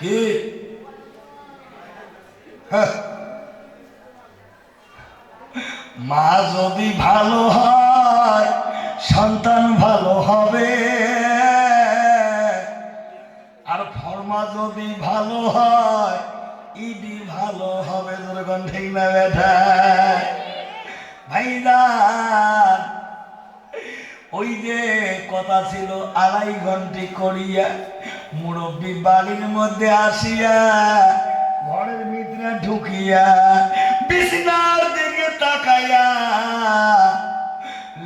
কি? হ্যাঁ। মা যদি ভালো হয়, সন্তান ভালো হবে। আর ফর্মা যদি ভালো হয়, ইডি ভালো হবে। যেরকম ঠিক না বেঠা ওই যে কথা ছিল, আড়াই ঘন্টি করিয়া মুরব্বী বাড়ির মধ্যে আসিয়া ঘরের ভিতরে ঢুকিয়া বিছনার দিকে তাকাইয়া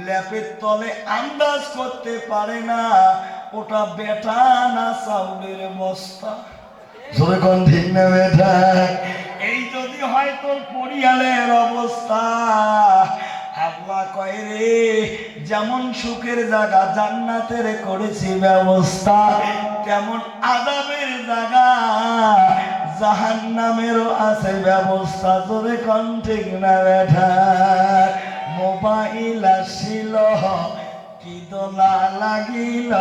ল্যাপের তলে আন্দাজ করতে পারে না, ওটা বেটা না চাউলের বস্তা? বেটা? এই যদি হয় তোর পরিয়ালের অবস্থা। আল্লাহ কয় রে যেমন সুখের জায়গা জান্নাতের করেছি ব্যবস্থা, তেমন আদাবের জায়গা জাহান নামেরও আছে ব্যবস্থা। জোরে কোন ঠিক না বেটা মোবাইল আসিল, কি দোলা লাগিল?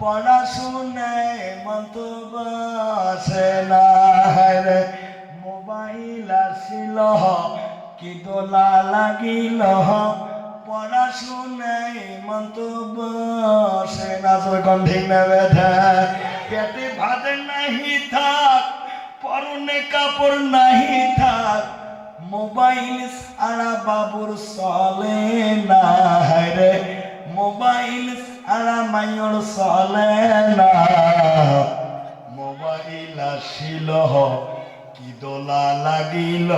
পড়াশুনায় মত বসে না রে। মোবাইল আসিল, কি দোলা লাগিল? পড়াশুনায় মত বসে না তোর গন্ধে নেবে পেটে ভাত নাহি থাক, পরনে কাপড় নাহি থাক, মোবাইল সারা বাবুর চলে না রে। মোবাইল সারা মাইয়র চলে না। মোবাইল আসিল কি দোলা লাগিল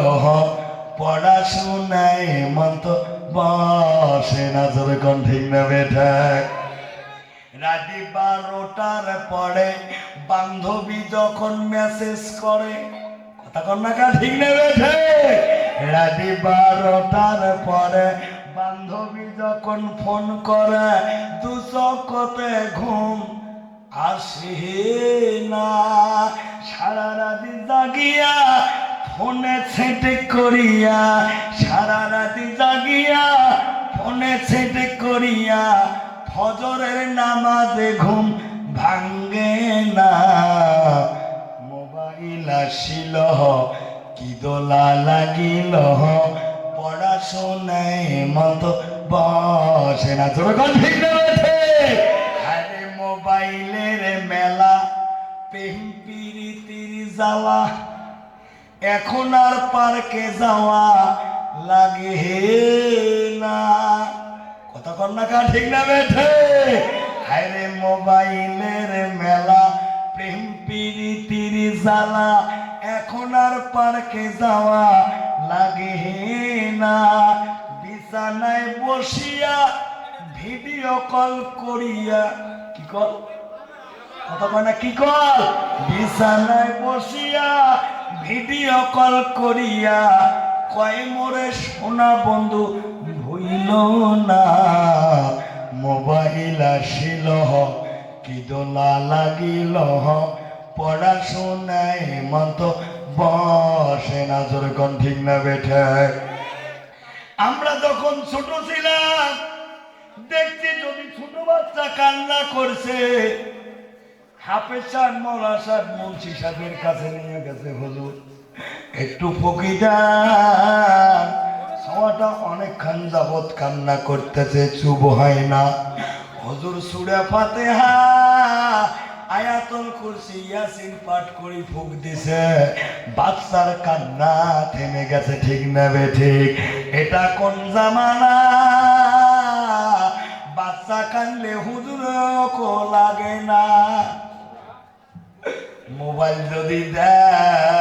পড়াশুনায় মন্ত বারোটার পরে বান্ধবী যখন মেসেজ করে, কথা কন্যা কা ঠিক বারোটার পরে বান্ধবী যখন ফোন করে, দু চকতে ঘুম আসে না। সারা রাতি জাগিয়া ফোনে ছেটে করিয়া সারা ছেটে করিয়া ফজরের নামাজে ঘুম ভাঙ্গে না। মোবাইল আসিল, কি দোলা লাগিল পড়াশোনায় মত বসে না। তোর ঠিক আরে মোবাইলের মেলা প্রেম পিরিতির জ্বালা, এখন আর পার্কে যাওয়া লাগে না। কর ঠিক না বেঠে? আরে মোবাইলের মেলা, প্রেম পিরিতির জ্বালা, এখন আর পার্কে যাওয়া লাগে না। বিছানায় বসিয়া ভিডিও কল করিয়া, কি কল? কথা কয় না, কি কল? বিছানায় বসিয়া ভিডিও কল করিয়া, কয় মোরে সোনা বন্ধু ভুইল না, মোবাইল আসিল কি দোলা লাগিল পড়াশোনায় মত বসে না কোন ঠিক না বেঠে। আমরা যখন ছোট ছিলাম, দেখছি যদি ছোট বাচ্চা কান্না করছে, হাফেজ সাহেব মৌলা মুন্সি সাহেবের কাছে নিয়ে গেছে হুজুর। একটু ফকিটা সবাটা অনেকক্ষণ যাবৎ কান্না করতেছে, চুপ হয় না। হুজুর সুরে ফাতেহা, আয়াতল কুরসি ইয়াসিন পাঠ করি ফুক দিছে। বাচ্চার কান্না থেমে গেছে, ঠিক না বে ঠিক? এটা কোন জামানা? বাচ্চা কানলে হুজুর কো লাগে না? মোবাইল যদি দেয়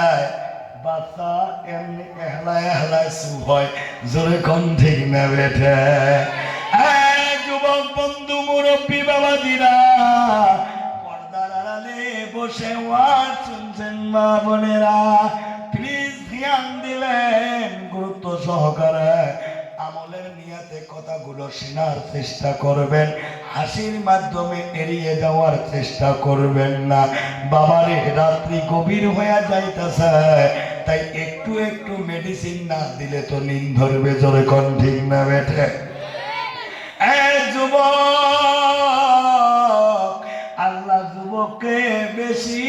বাচ্চা এমনি এহলায় এহলায় সু হয় জোরে কোন ঠিক যুবক বন্ধু, মুরব্বী, বাবাজিরা পর্দার আড়ালে বসে ওয়াজ শুনছেন মা বোনেরা। প্লিজ ধ্যান দিলেন গুরুত্ব সহকারে। আমলের নিয়াতে কথাগুলো শোনার চেষ্টা করবেন, হাসির মাধ্যমে এড়িয়ে যাওয়ার চেষ্টা করবেন না। বাবারে, রাত্রি গভীর হয়ে যাইতেছে। তাই একটু একটু মেডিসিন না দিলে তো নিন ধরবে, জোরে কন ঠিক না বেঠে? যুবক, আল্লাহ যুবককে বেশি